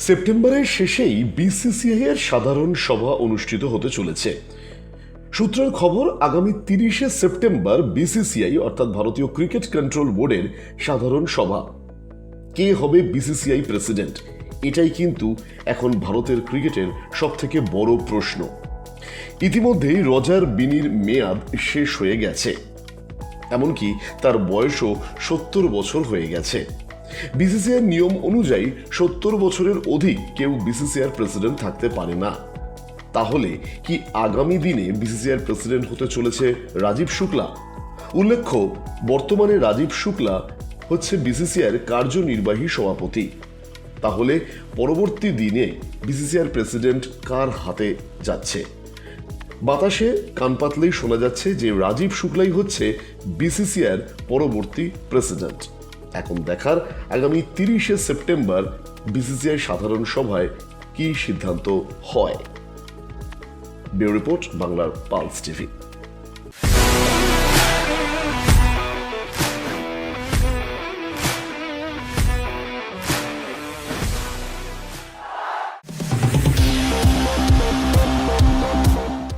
সেপ্টেম্বরের শেষেই বিসিসিআই এর সাধারণ সভা অনুষ্ঠিত হতে চলেছে। সূত্রের খবর, আগামী তিরিশে সেপ্টেম্বর বিসিসিআই, অর্থাৎ ভারতীয় ক্রিকেট কন্ট্রোল বোর্ডের সাধারণ সভা। কে হবে বিসিসিআই প্রেসিডেন্ট? এটাই কিন্তু এখন ভারতের ক্রিকেটের সব থেকে বড় প্রশ্ন। ইতিমধ্যেই রজার বিনির মেয়াদ শেষ হয়ে গেছে। এমনকি তার বয়সও সত্তর বছর হয়ে গেছে। বিসিসিআর নিয়ম অনুযায়ী সত্তর বছরের অধিক কেউ বিসিসিআর প্রেসিডেন্ট থাকতে পারে না। তাহলে কি আগামী দিনে বিসিসিআর প্রেসিডেন্ট হতে চলেছে রাজীব শুক্লা? উল্লেখ্য, বর্তমানে রাজীব শুক্লা হচ্ছে বিসিসিআর কার্যনির্বাহী সভাপতি। তাহলে পরবর্তী দিনে বিসিসিআর প্রেসিডেন্ট কার হাতে যাচ্ছে? বাতাসে কান পাতলেই শোনা যাচ্ছে যে রাজীব শুক্লাই হচ্ছে বিসিসিআর পরবর্তী প্রেসিডেন্ট। এখন দেখার আগামী তিরিশে সেপ্টেম্বর বিসিসিআই সাধারণ সভায় কি সিদ্ধান্ত হয়? ব্যুরো রিপোর্ট বাংলার পালস টিভি।